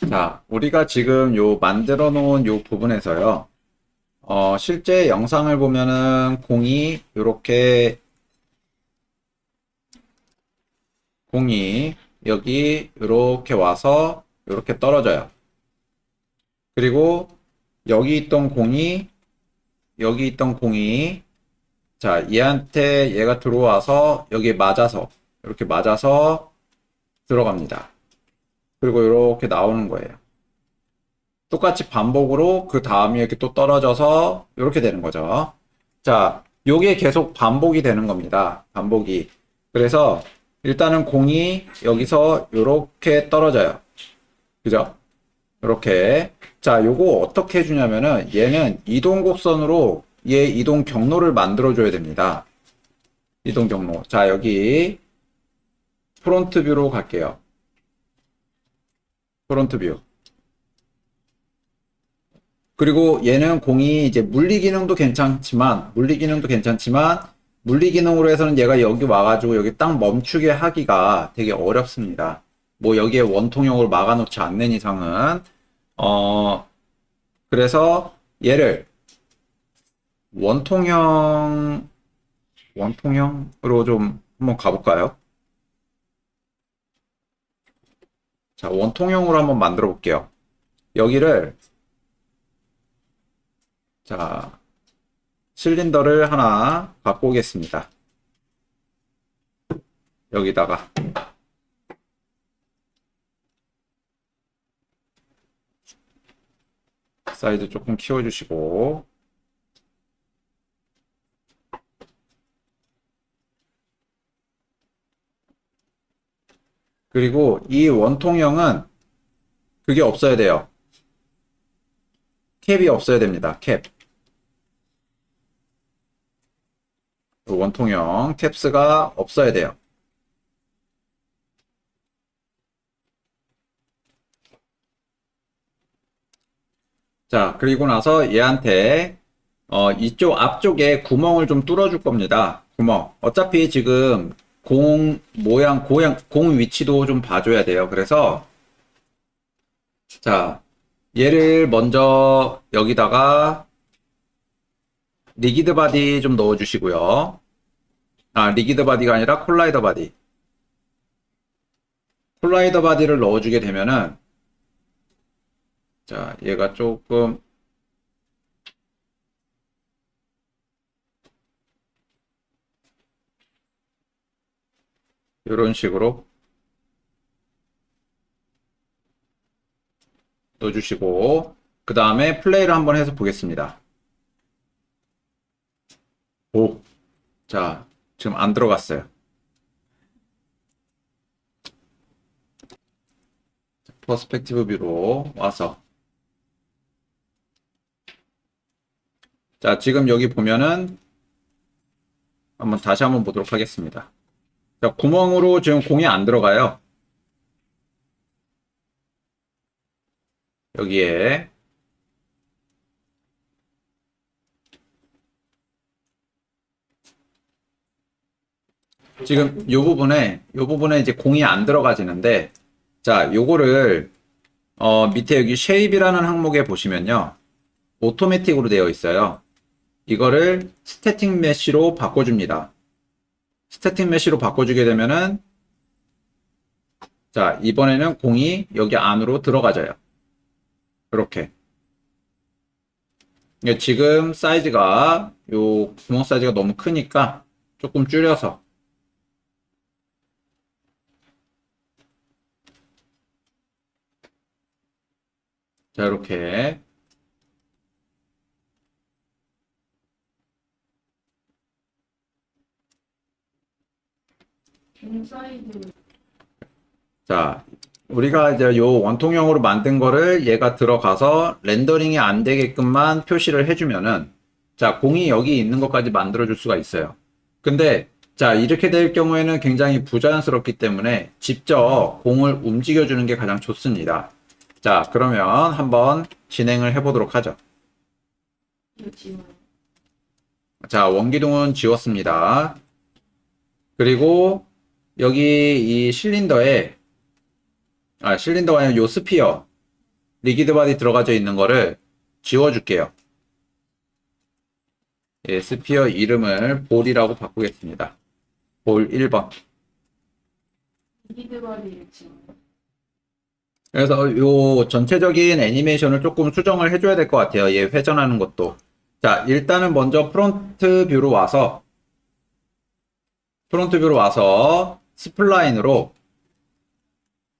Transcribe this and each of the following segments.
자, 우리가 지금 요 만들어 놓은 요 부분에서요. 어, 실제 영상을 보면은 공이 요렇게 공이 여기 요렇게 와서 요렇게 떨어져요. 그리고 여기 있던 공이 여기 있던 공이 자, 얘한테 얘가 들어와서 여기 맞아서 이렇게 맞아서 들어갑니다. 그리고 이렇게 나오는 거예요. 똑같이 반복으로 그 다음에 이렇게 또 떨어져서 이렇게 되는 거죠. 자, 요게 계속 반복이 되는 겁니다. 반복이. 그래서 일단은 공이 여기서 이렇게 떨어져요. 그죠? 이렇게. 자, 요거 어떻게 해주냐면은 얘는 이동 곡선으로 얘 이동 경로를 만들어 줘야 됩니다. 이동 경로. 자, 여기 프론트 뷰로 갈게요. 프론트 뷰. 그리고 얘는 공이 이제 물리 기능도 괜찮지만, 물리 기능도 괜찮지만, 물리 기능으로 해서는 얘가 여기 와가지고 여기 딱 멈추게 하기가 되게 어렵습니다. 뭐 여기에 원통형으로 막아놓지 않는 이상은, 어, 그래서 얘를 원통형, 원통형으로 좀 한번 가볼까요? 자, 원통형으로 한번 만들어 볼게요. 여기를, 자, 실린더를 하나 갖고 오겠습니다. 여기다가. 사이즈 조금 키워주시고. 그리고 이 원통형은 그게 없어야 돼요. 캡이 없어야 됩니다. 캡. 그 원통형 캡스가 없어야 돼요. 자, 그리고 나서 얘한테 어, 이쪽 앞쪽에 구멍을 좀 뚫어줄 겁니다. 구멍. 어차피 지금 공 모양, 고양, 공 위치도 좀 봐줘야 돼요. 그래서, 자, 얘를 먼저 여기다가 리기드 바디 좀 넣어주시고요. 아, 리기드 바디가 아니라 콜라이더 바디. 콜라이더 바디를 넣어주게 되면은, 자, 얘가 조금, 이런 식으로 넣어주시고 그 다음에 플레이를 한번 해서 보겠습니다. 오, 자 지금 안 들어갔어요. 퍼스펙티브 뷰로 와서 자 지금 여기 보면은 한번 다시 한번 보도록 하겠습니다. 자, 구멍으로 지금 공이 안 들어가요. 여기에 지금 요 부분에 요 부분에 이제 공이 안 들어가지는데 자, 요거를 어, 밑에 여기 쉐입이라는 항목에 보시면요. 오토매틱으로 되어 있어요. 이거를 스태틱 메쉬로 바꿔줍니다. 스태틱 메쉬로 바꿔주게 되면은 자 이번에는 공이 여기 안으로 들어가져요. 이렇게 지금 사이즈가 요 구멍 사이즈가 너무 크니까 조금 줄여서. 자 이렇게 인사이드 자, 우리가 이제 요 원통형으로 만든 거를 얘가 들어가서 렌더링이 안 되게끔만 표시를 해주면은 자, 공이 여기 있는 것까지 만들어 줄 수가 있어요. 근데 자, 이렇게 될 경우에는 굉장히 부자연스럽기 때문에 직접 공을 움직여 주는 게 가장 좋습니다. 자, 그러면 한번 진행을 해 보도록 하죠. 자, 원기둥은 지웠습니다. 그리고 여기 이 실린더에 아, 실린더가 아니라 요 스피어. 리기드 바디 들어가져 있는 거를 지워줄게요. 예, 스피어 이름을 볼이라고 바꾸겠습니다. 볼 1번. 리기드 바디를 지원. 그래서 요 전체적인 애니메이션을 조금 수정을 해줘야 될 것 같아요. 얘 회전하는 것도. 자, 일단은 먼저 프론트 뷰로 와서, 프론트 뷰로 와서 스플라인으로,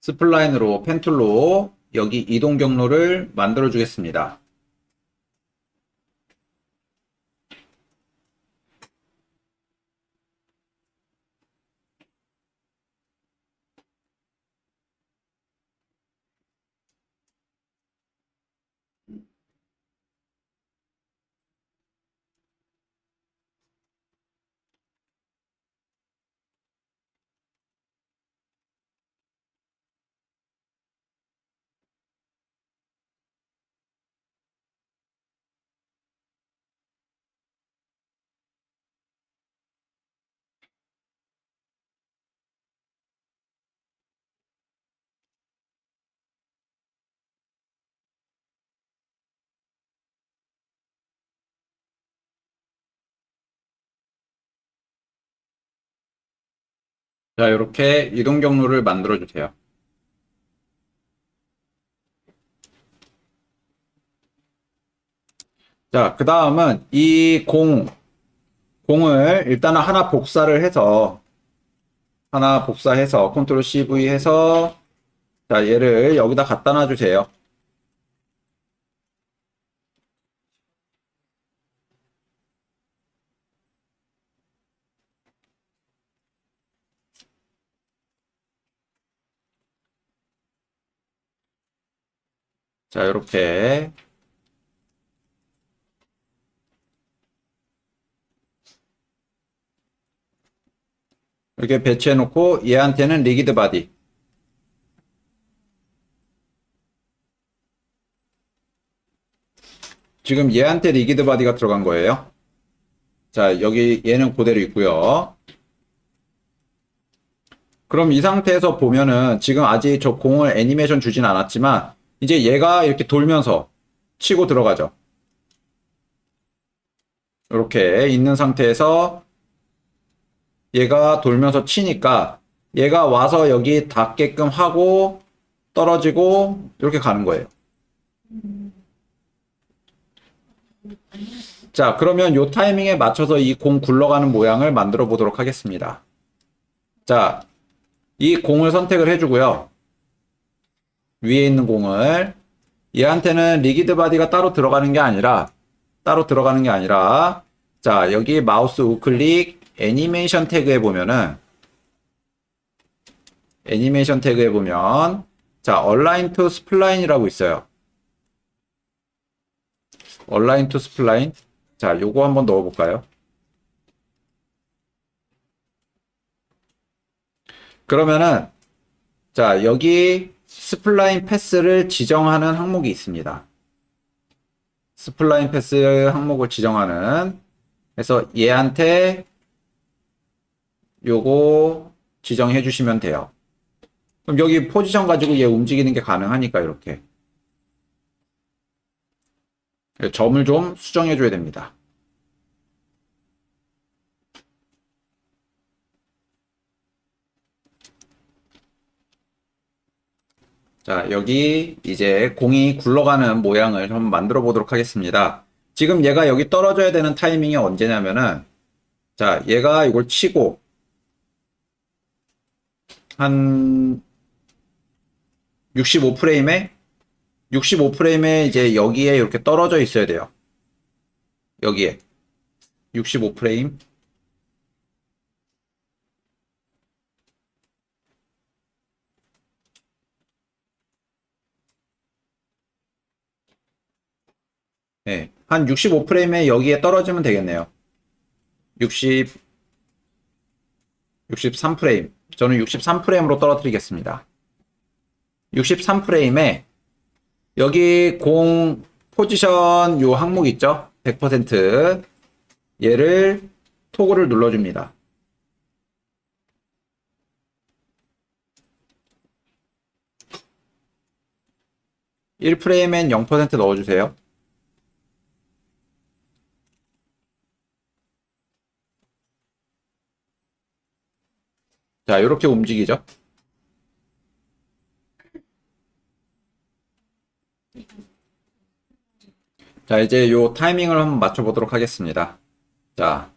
스플라인으로 펜툴로 여기 이동 경로를 만들어 주겠습니다. 자, 이렇게 이동 경로를 만들어 주세요. 자, 그 다음은 이 공, 공을 일단은 하나 복사를 해서, 하나 복사해서, 컨트롤 CV 해서, 자, 얘를 여기다 갖다 놔주세요. 자, 이렇게. 이렇게 배치해 놓고 얘한테는 리기드 바디. 지금 얘한테 리기드 바디가 들어간 거예요. 자, 여기 얘는 그대로 있고요. 그럼 이 상태에서 보면은 지금 아직 저 공을 애니메이션 주진 않았지만 이제 얘가 이렇게 돌면서 치고 들어가죠. 이렇게 있는 상태에서 얘가 돌면서 치니까 얘가 와서 여기 닿게끔 하고 떨어지고 이렇게 가는 거예요. 자, 그러면 요 타이밍에 맞춰서 이 공 굴러가는 모양을 만들어 보도록 하겠습니다. 자, 이 공을 선택을 해주고요. 위에 있는 공을 얘한테는 리기드 바디가 따로 들어가는 게 아니라 따로 들어가는 게 아니라 자 여기 마우스 우클릭 애니메이션 태그에 보면은 애니메이션 태그에 보면 자 얼라인 투 스플라인이라고 있어요. 얼라인 투 스플라인 자 요거 한번 넣어 볼까요? 그러면은 자 여기 스플라인 패스를 지정하는 항목이 있습니다. 스플라인 패스 항목을 지정하는 그래서 얘한테 요거 지정해 주시면 돼요. 그럼 여기 포지션 가지고 얘 움직이는 게 가능하니까 이렇게 점을 좀 수정해 줘야 됩니다. 자, 여기 이제 공이 굴러가는 모양을 한번 만들어 보도록 하겠습니다. 지금 얘가 여기 떨어져야 되는 타이밍이 언제냐면은, 자, 얘가 이걸 치고, 한, 65프레임에, 65프레임에 이제 여기에 이렇게 떨어져 있어야 돼요. 여기에. 65프레임. 네, 한 65프레임에 여기에 떨어지면 되겠네요. 60, 63프레임. 저는 63프레임으로 떨어뜨리겠습니다. 63프레임에 여기 공 포지션 요 항목 있죠? 100% 얘를 토글을 눌러줍니다. 1프레임엔 0% 넣어주세요. 자, 이렇게 움직이죠. 자, 이제 요 타이밍을 한번 맞춰보도록 하겠습니다. 자,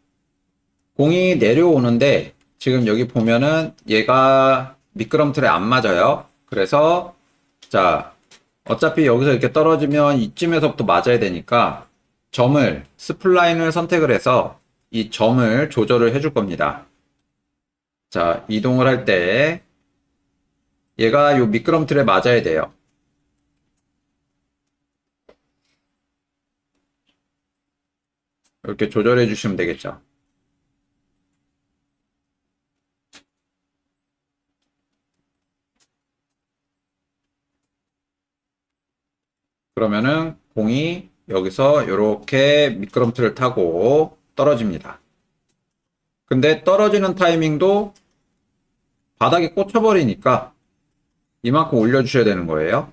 공이 내려오는데 지금 여기 보면은 얘가 미끄럼틀에 안 맞아요. 그래서 자, 어차피 여기서 이렇게 떨어지면 이쯤에서부터 맞아야 되니까 점을 스플라인을 선택을 해서 이 점을 조절을 해줄 겁니다. 자, 이동을 할 때 얘가 요 미끄럼틀에 맞아야 돼요. 이렇게 조절해 주시면 되겠죠. 그러면은 공이 여기서 이렇게 미끄럼틀을 타고 떨어집니다. 근데 떨어지는 타이밍도 바닥에 꽂혀버리니까 이만큼 올려주셔야 되는 거예요.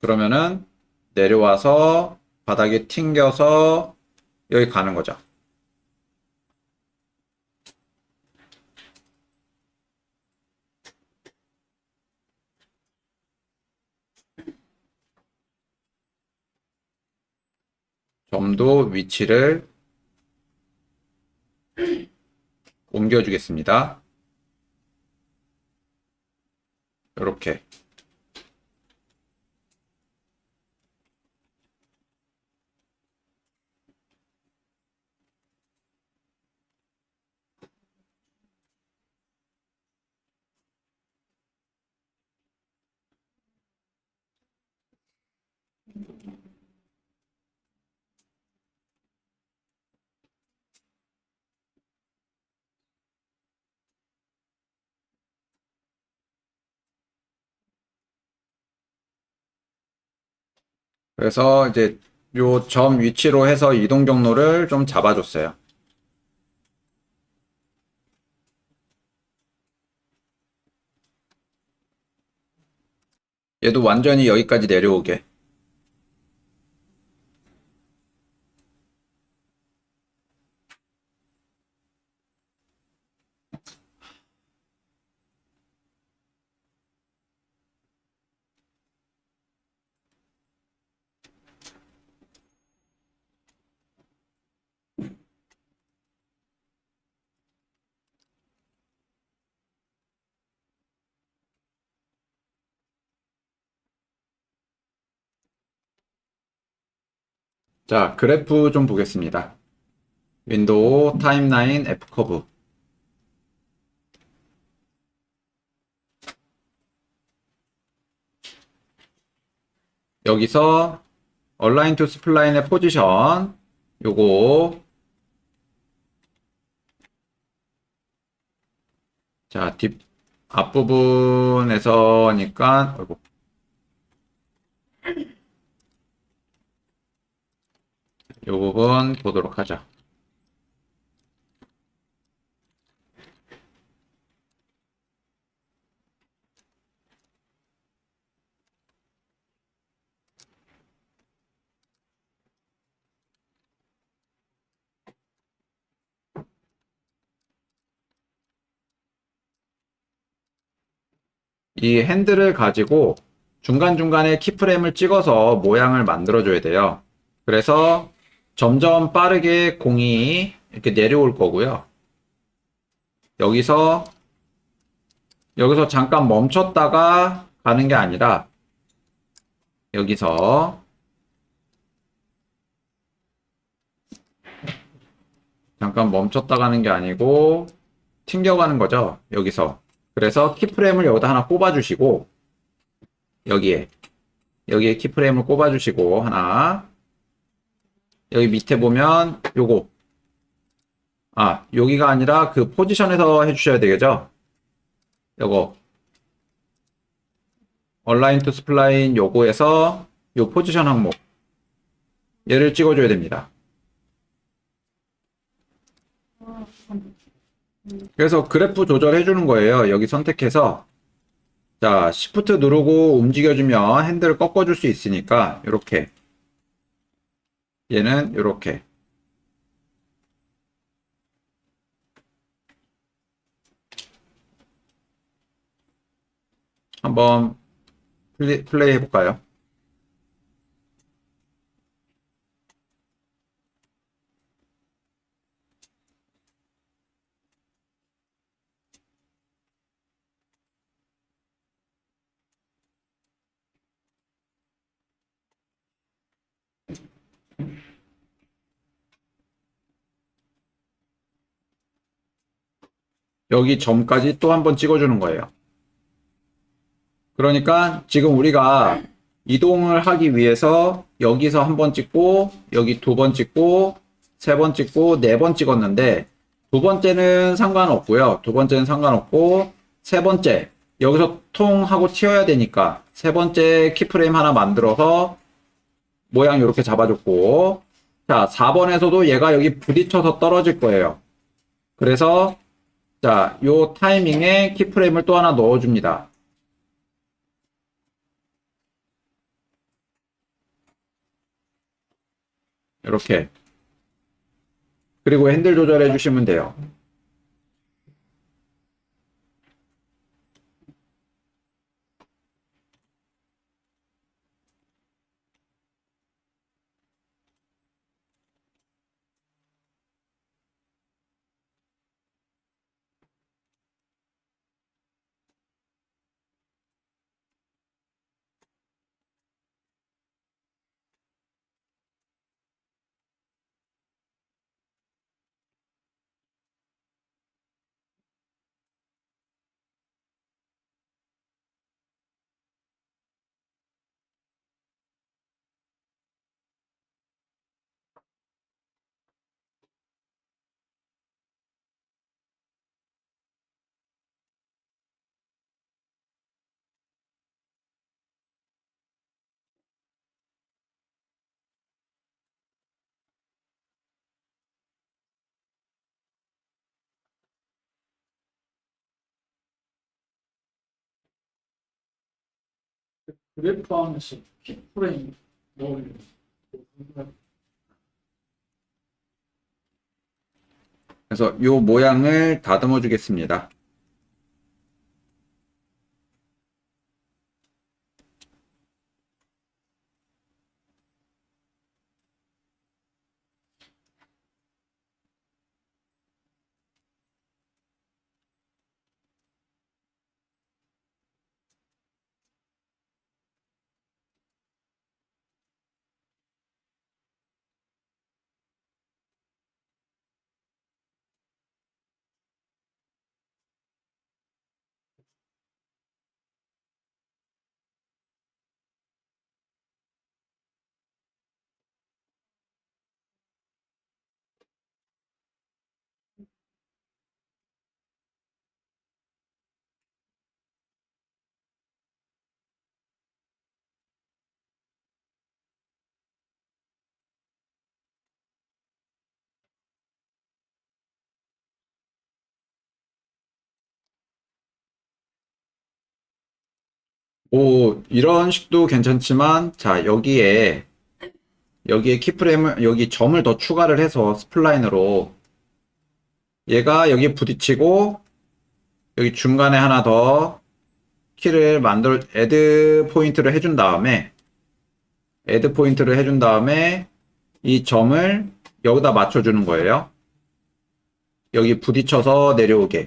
그러면은 내려와서 바닥에 튕겨서 여기 가는 거죠. 점도 위치를 옮겨주겠습니다. 이렇게. 그래서 이제 요 점 위치로 해서 이동 경로를 좀 잡아줬어요. 얘도 완전히 여기까지 내려오게. 자, 그래프 좀 보겠습니다. 윈도우 타임라인 F 커브. 여기서 얼라인 투 스플라인의 포지션 요거 자, 뒷 앞부분에서니까 아이고 요 부분 보도록 하죠. 이 핸들을 가지고 중간중간에 키프레임을 찍어서 모양을 만들어 줘야 돼요. 그래서 점점 빠르게 공이 이렇게 내려올 거고요. 여기서 여기서 잠깐 멈췄다가 가는 게 아니라 여기서 잠깐 멈췄다 가는 게 아니고 튕겨가는 거죠. 여기서. 그래서 키프레임을 여기다 하나 꼽아주시고 여기에 여기에 키프레임을 꼽아주시고 하나 여기 밑에 보면 요거. 아 여기가 아니라 그 포지션에서 해주셔야 되겠죠? 요거. 얼라인 투 스플라인 요거에서 요 포지션 항목. 얘를 찍어줘야 됩니다. 그래서 그래프 조절해 주는 거예요. 여기 선택해서. 자, 시프트 누르고 움직여주면 핸들을 꺾어줄 수 있으니까, 이렇게. 얘는 이렇게. 한번 플레이, 해볼까요? 여기 점까지 또 한 번 찍어주는 거예요. 그러니까 지금 우리가 이동을 하기 위해서 여기서 한 번 찍고 여기 두 번 찍고 세 번 찍고 네 번 찍었는데 두 번째는 상관없고요. 두 번째는 상관없고 세 번째 여기서 통 하고 튀어야 되니까 세 번째 키프레임 하나 만들어서 모양 이렇게 잡아줬고 자 4번에서도 얘가 여기 부딪혀서 떨어질 거예요. 그래서 자, 요 타이밍에 키프레임을 또 하나 넣어줍니다. 이렇게. 그리고 핸들 조절해 주시면 돼요. 그래프 안에서 키프레임 넣으려고 그래서 요 모양을 다듬어 주겠습니다. 오, 이런 식도 괜찮지만, 자, 여기에, 여기에 키프레임을, 여기 점을 더 추가를 해서 스플라인으로, 얘가 여기 부딪히고, 여기 중간에 하나 더 키를 만들, 애드 포인트를 해준 다음에, 애드 포인트를 해준 다음에, 이 점을 여기다 맞춰주는 거예요. 여기 부딪혀서 내려오게.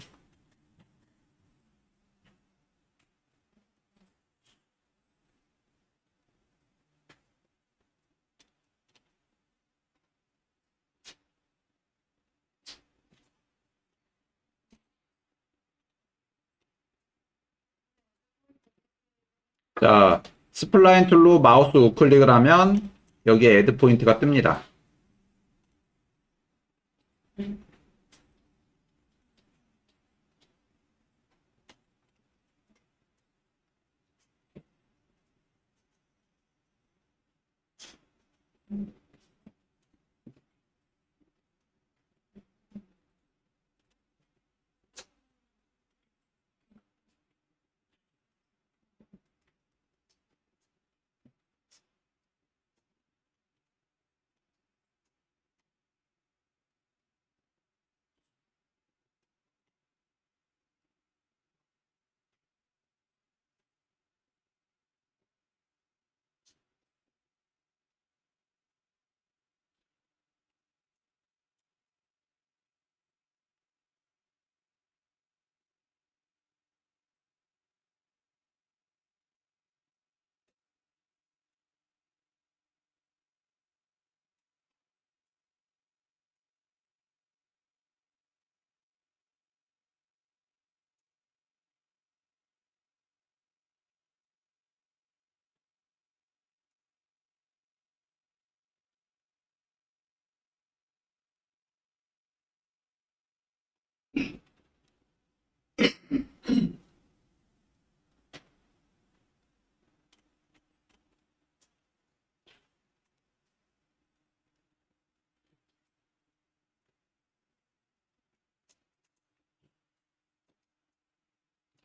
자, 스플라인 툴로 마우스 우클릭을 하면 여기에 애드 포인트가 뜹니다.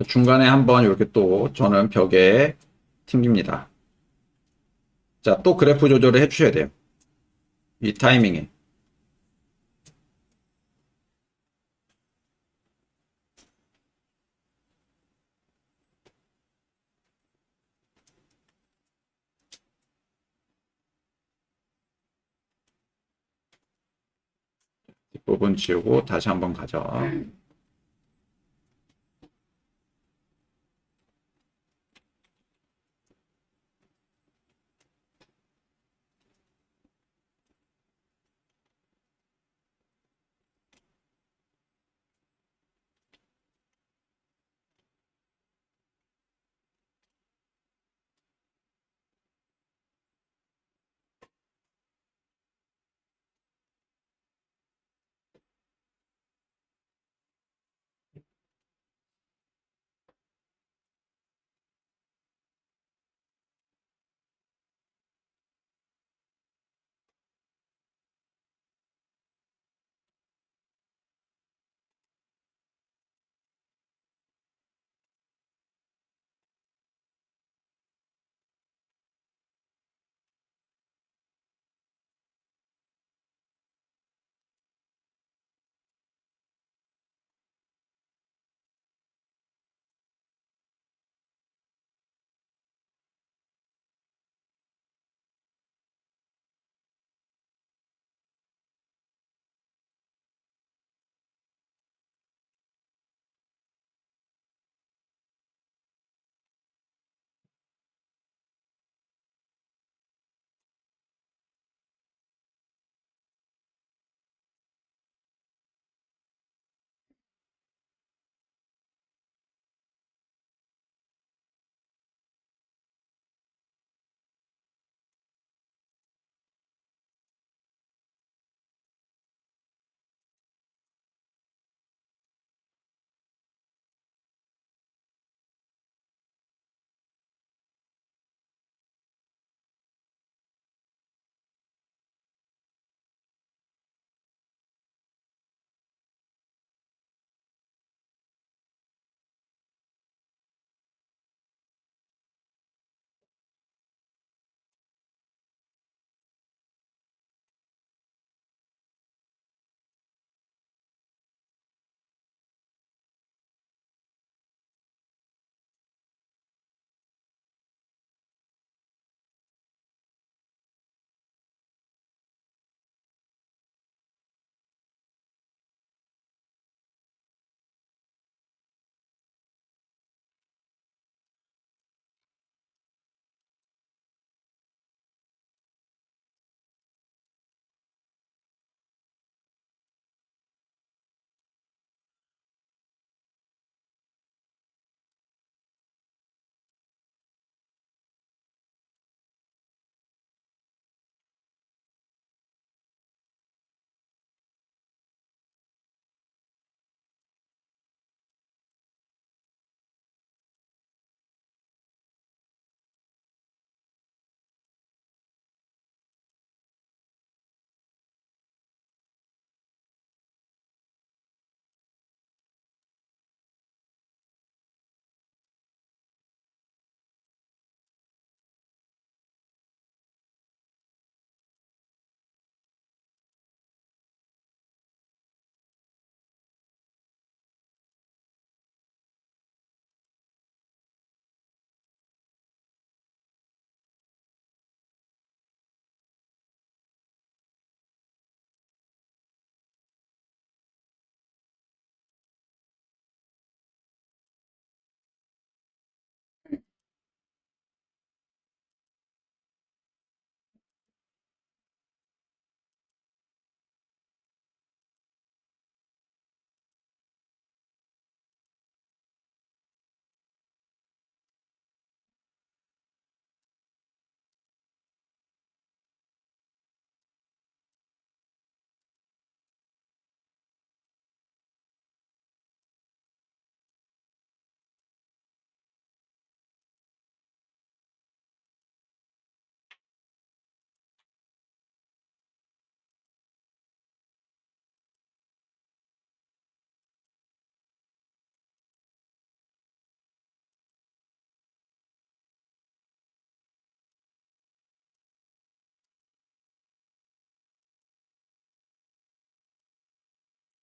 중간에 한번 이렇게 또 저는 벽에 튕깁니다. 자, 또 그래프 조절을 해주셔야 돼요. 이 타이밍에. 뒷부분 지우고 다시 한번 가죠.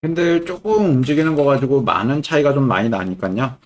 근데 조금 움직이는 거 가지고 많은 차이가 좀 많이 나니까요.